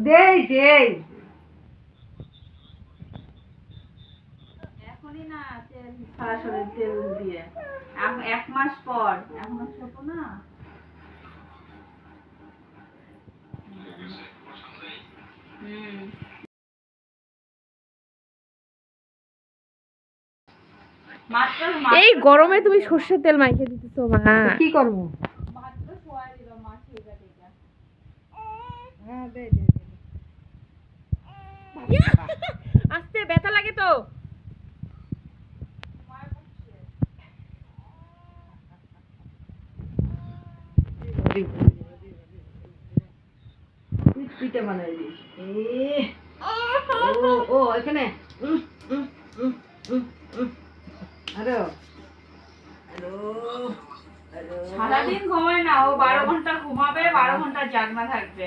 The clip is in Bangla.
দেই দেই। এখনই না তেল সরাসরি তেল দিয়ে। এক- এক মাস পর। এখনও ছোট না। হুম। এই গরমে তুমি সর্ষের তেল মাইকে দিতেছো মা। কি করব? মাত্র সোয়া দিল মাছ এটা হ্যাঁ দে। আস্তে ব্যথা লাগে তো। পিঠে বানাই দিস। ও ও এখানে। উম, উম, উম, উম, উম। আরও আরও আরও সারাদিন ঘুমায় না ও বারো ঘণ্টা ঘুমাবে বারো ঘণ্টা জাগনা থাকবে।